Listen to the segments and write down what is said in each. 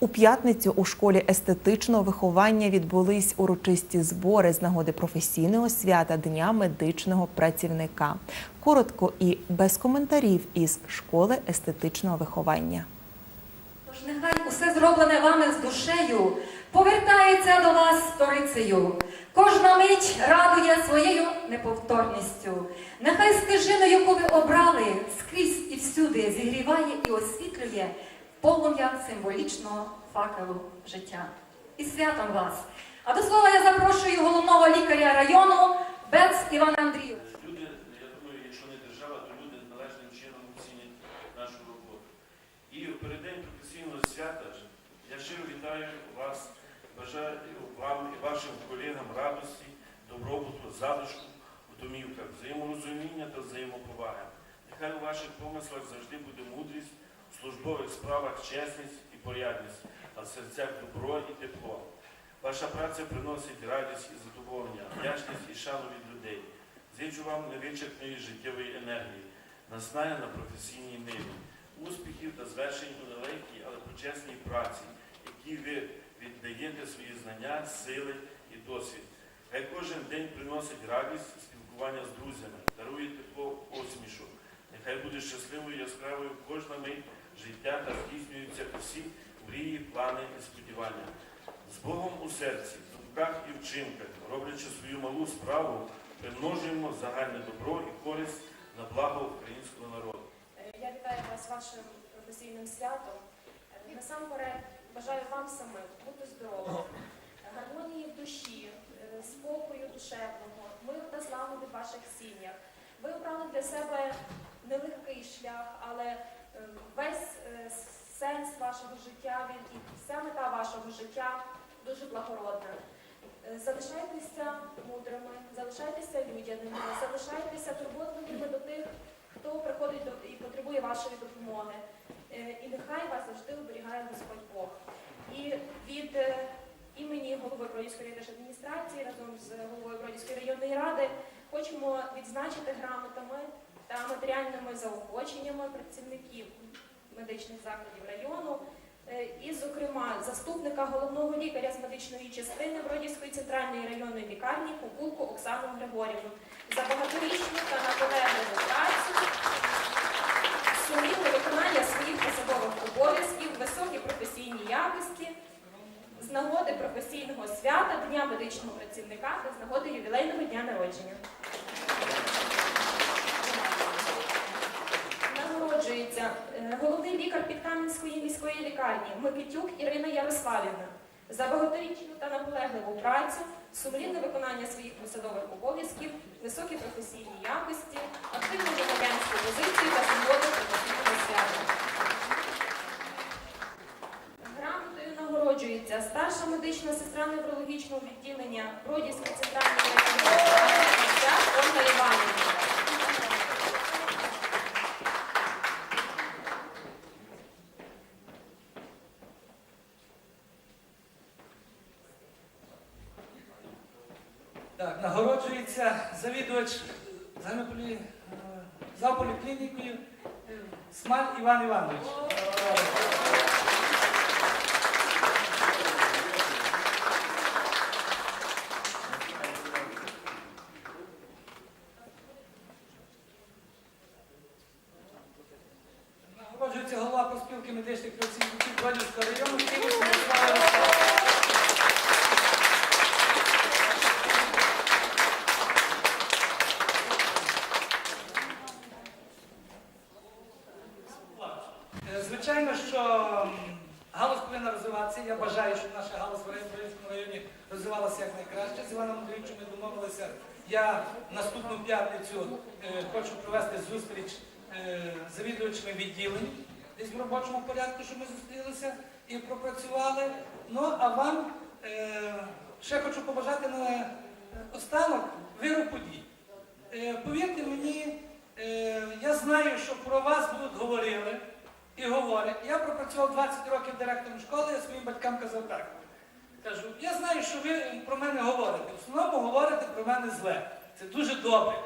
У п'ятницю у школі естетичного виховання відбулись урочисті збори з нагоди професійного свята Дня медичного працівника. Коротко і без коментарів із школи естетичного виховання. Тож нехай усе зроблене вами з душею повертається до вас сторицею. Кожна мить радує своєю неповторністю. Нехай стежину, яку ви обрали, скрізь і всюди зігріває і освітлює полум'я символічного факелу життя. І святом вас! А до слова я запрошую головного лікаря району Бец Івана Андрійовича. Люди, я думаю, якщо не держава, то люди належним чином оцінять нашу роботу. І в переддень професійного свята я щиро вітаю вас, бажаю вам і вашим колегам радості, добробуту, залишку у домівках, взаєморозуміння та взаємоповаги. Нехай у ваших помислах завжди буде мудрість, у службових справах чесність і порядність, а в серцях добро і тепло. Ваша праця приносить радість і задоволення, вдячність і шану від людей. Зичу вам невичерпної життєвої енергії, наснаги на професійній ниві, успіхів та звершень у нелегкій, але почесній праці, які ви віддаєте свої знання, сили і досвід. Хай кожен день приносить радість спілкування з друзями, дарує тепло посмішок. Нехай буде щасливою яскравою кожна мить життя та здійснюються усі мрії, плани і сподівання. З Богом у серці, в думках і вчинках, роблячи свою малу справу, примножуємо загальне добро і користь на благо українського народу. Е, Я вітаю вас вашим професійним святом. Е, Насамперед бажаю вам самим бути здоровим, гармонії в душі, е, спокою душевного, миру та злагоди в ваших сім'ях. Ви обрали для себе нелегкий шлях, але весь е, сенс вашого життя він і вся мета вашого життя дуже благородна. Е, Залишайтеся мудрими, залишайтеся людяними, залишайтеся турботливими до тих, хто приходить до і потребує вашої допомоги. Е, І нехай вас завжди оберігає Господь Бог. І від е, імені голови Бродівської адміністрації разом з головою Бродівської районної ради хочемо відзначити грамотами та матеріальними заохоченнями працівників медичних закладів району. Е, І, зокрема, заступника головного лікаря з медичної частини Бродівської центральної районної лікарні Кукулку Оксану Григорівну за багаторічну та наполегливу працю, сумлінне виконання своїх посадових обов'язків, високі професійні якості, з нагоди професійного свята Дня медичного працівника та з нагоди ювілейного дня народження. Нагороджується е, головний лікар Підкам'янської лікарні Микитюк Ірина Ярославівна. За багаторічну та наполегливу працю, сумлінне виконання своїх посадових обов'язків, високі професійні якості, активну громадянську позицію та свободу професійного свята. Грамотою нагороджується старша медична сестра неврологічного відділення Бродівської центральної районної лікарні Ольга Іванівна. Так, нагороджується завідувач загальнополі... е, завполіклінікою е, Смаль Іван Іванович. Зустріч е, завідувачами відділень десь в робочому порядку, щоб ми зустрілися і пропрацювали. Ну а вам е, ще хочу побажати на останок виру подій. Е, повірте мені, е, я знаю, що про вас будуть говорили і говорять. Я пропрацював 20 років директором школи, я своїм батькам казав так. Кажу, я знаю, що ви про мене говорите. В основному говорите про мене зле. Це дуже добре.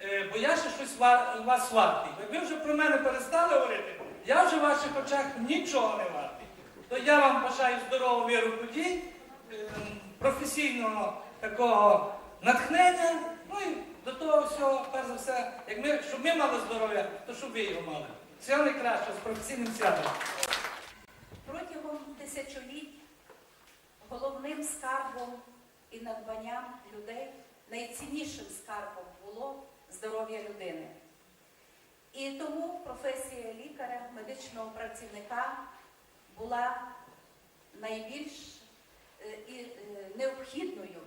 Е, бо я ще щось ва- вас вартий. Якби вже про мене перестали говорити, я вже в ваших очах нічого не вартий. то я вам бажаю здорового віру подій, ем, професійного такого натхнення. Ну і до того всього, перш за все, як ми, щоб ми мали здоров'я, то щоб ви його мали. Всього найкращого з професійним святом. Протягом тисячоліть головним скарбом і надбанням людей, найціннішим скарбом було здоров'я людини. І тому професія лікаря, медичного працівника була найбільш е, е, необхідною.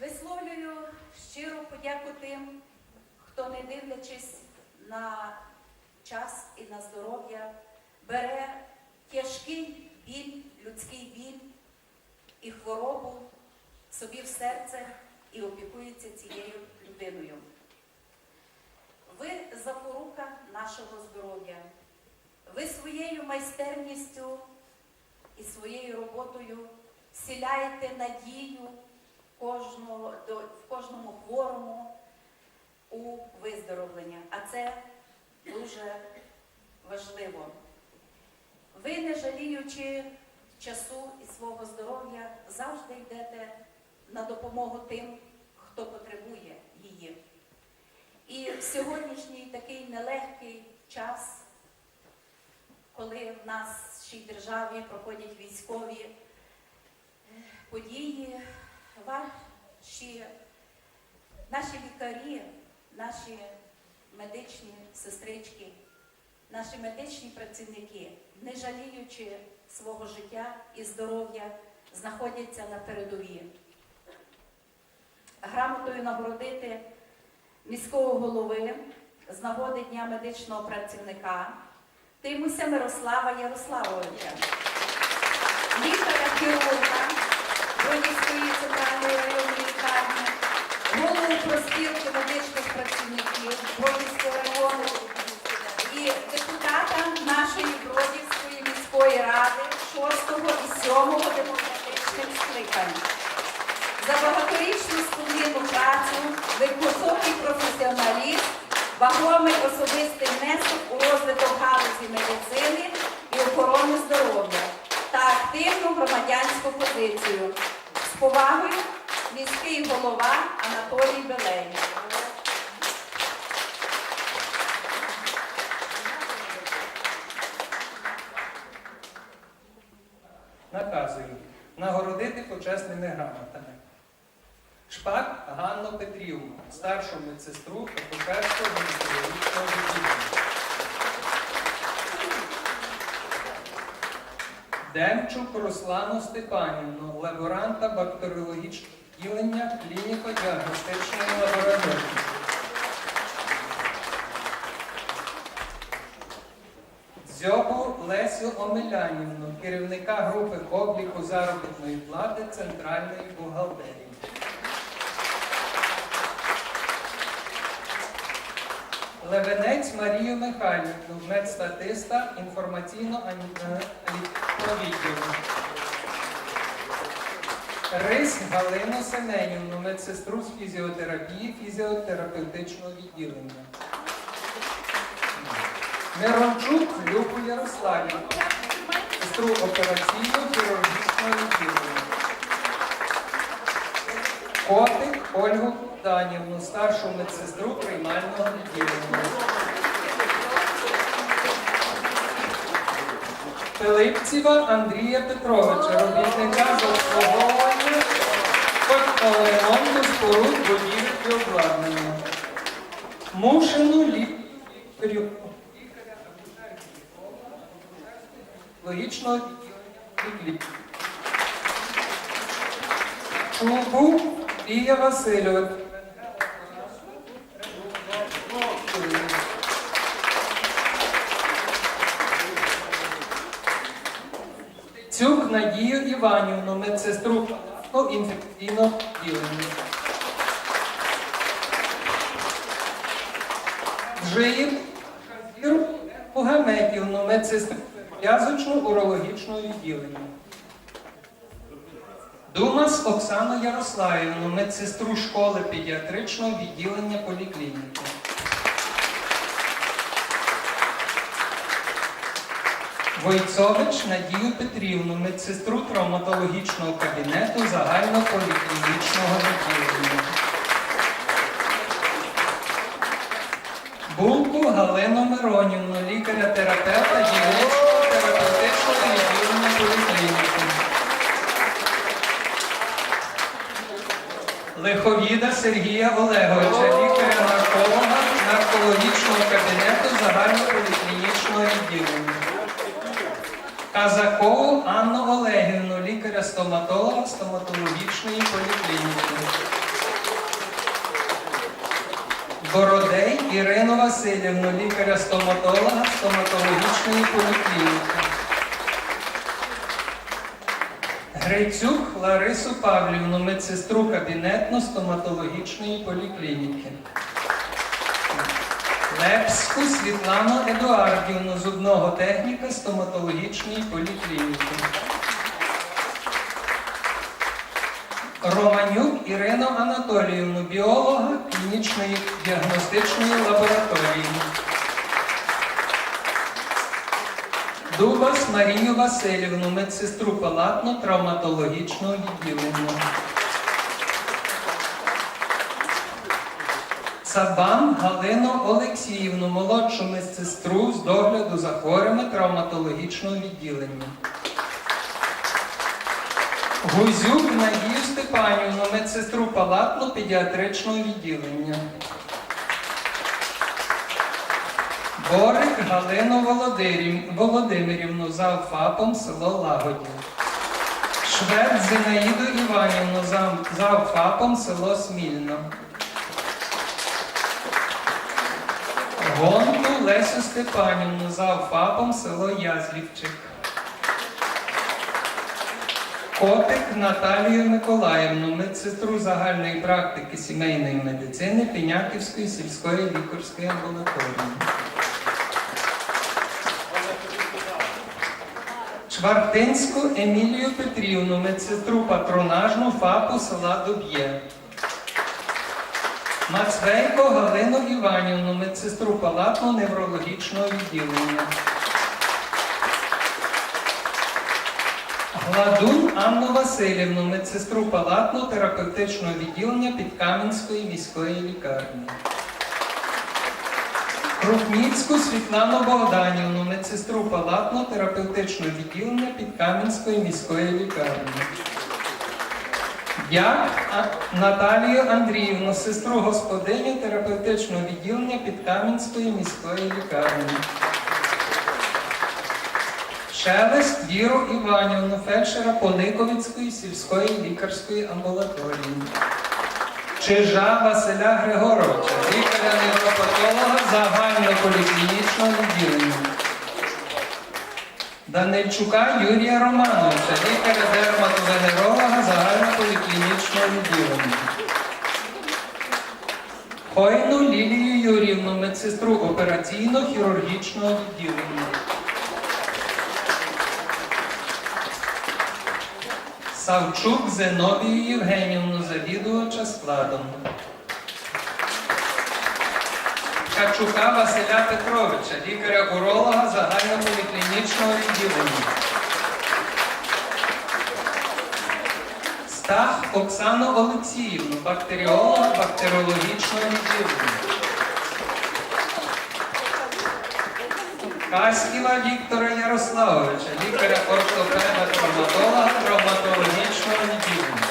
Висловлюю щиру подяку тим, хто, не дивлячись на час і на здоров'я, бере тяжкий біль, людський біль і хворобу собі в серце і опікується цією людиною. Ви запорука нашого здоров'я. Ви своєю майстерністю і своєю роботою вселяєте надію кожного, до, в кожному хворому у виздоровлення. А це дуже важливо. Ви, не жаліючи часу і свого здоров'я, завжди йдете на допомогу тим, хто потребує її. І в сьогоднішній такий нелегкий час, коли в нашій державі проходять військові події, ваші, наші лікарі, наші медичні сестрички, наші медичні працівники, не жаліючи свого життя і здоров'я, знаходяться на передовій. Грамотою нагородити міського голови з нагоди Дня медичного працівника Тимуся Мирослава Ярославовича, лікаря хірурга Бродівської центральної районної лікарні, голову простірки медичних працівників Бродівського району і депутата нашої Бродівської міської ради 6 і 7 демократичних скликань. За багаторічну сумлінну працю, високий професіоналізм, вагомий особистий внесок у розвиток галузі медицини і охорони здоров'я та активну громадянську позицію. З повагою міський голова Анатолій Белей. Наказую нагородити почесними грамотами. Шпак Ганну Петрівну, старшу медсестру акушерського гінекологічного відділення. Демчук Руслану Степанівну, лаборанта бактеріологічного відділення клініко-діагностичної лабораторії. Дзьобу Лесю Омелянівну, керівника групи обліку заробітної плати Центральної бухгалтерії. Левенець Марію Михайлівну, медстатиста інформаційно-аналітичного відділу. Рись Галину Семенівну, медсестру з фізіотерапії фізіотерапевтичного відділення. Мирончук Любу Ярославівну, сестру операційного хірургічного відділення. Котик Ольгу Данівну, старшу медсестру приймального відділення. Пилипцева Андрія Петровича, робітника з обслуговування ремонту споруд будівель і обладнання. Мушину лікарю логічного відліку. Чубу Ія Васильович. Цюк Надію Іванівну, медсестру ну, інфекційного відділення. Жиїв Віру Мугаметівну, медсестру в'язочно-урологічного відділення. Думас Оксану Ярославівну, медсестру школи педіатричного відділення поліклініки. Войцович Надію Петрівну, медсестру травматологічного кабінету загальнополіклінічного відділення. Булку Галину Миронівну, лікаря-терапевта дільничного терапевтичного відділення поліклініки. Лиховіда Сергія Олеговича, лікаря-нарколога наркологічного кабінету загальнополіклінічного відділення. Казакову Анну Олегівну, лікаря-стоматолога стоматологічної поліклініки. Бородей Ірину Васильівну, лікаря-стоматолога стоматологічної поліклініки. Грицюк Ларису Павлівну, медсестру кабінетно-стоматологічної поліклініки. Лепську Світлану Едуардівну, зубного техніка стоматологічної поліклініки. Романюк Ірину Анатоліївну, біолога клінічної діагностичної лабораторії. Дубас Марію Васильівну, медсестру палатно-травматологічного відділення. Цабан Галину Олексіївну, молодшу медсестру з догляду за хворими травматологічного відділення. Гузюк Надію Степанівну, медсестру палатно-педіатричного відділення. Борик Галину Володимирівну за ФАПом село Лагодів. Швед Зинаїду Іванівну за ФАПом село Смільно. Гонку Лесю Степанівну за ФАПом село Язлівчик. Котик Наталію Миколаївну, медсестру загальної практики сімейної медицини Піняківської сільської лікарської амбулаторії. Швартинську Емілію Петрівну, медсестру патронажну ФАПу села Дуб'є. Мацвейко Галину Іванівну, медсестру палатно-неврологічного відділення. Гладун Анну Васильівну, медсестру палатно-терапевтичного відділення Підкам'янської міської лікарні. Крупніцьку Світлану Богданівну, медсестру палатно-терапевтичного відділення Підкам'янської міської лікарні. А- Наталію Андріївну, сестру господиню терапевтичного відділення Підкам'янської міської лікарні. Шелест Віру Іванівну, фельдшера Пониковицької сільської лікарської амбулаторії. Чижа Василя Григоровича, лікаря-невропатолога загальнополіклінічного відділення. Данильчука Юрія Романовича, лікаря-дерматовенеролога загальнополіклінічного відділення. Хойну Лілію Юрівну, медсестру операційно-хірургічного відділення. Савчук Зиновію Євгенівну, завідувача складом. Ткачука Василя Петровича, лікаря-уролога загальнополіклінічного відділення. Стах Оксану Олексіївну, бактеріолога бактеріологічного відділення. Каськіва Віктора Ярославовича, лікаря ортопеда травматолога травматологічного відділення.